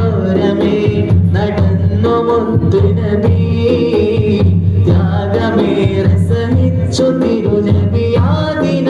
ഓരമേ നടന്നു മുത്തുനബി. ത്യാഗമേ രസമിച്ചു തിരുനബിയാദിന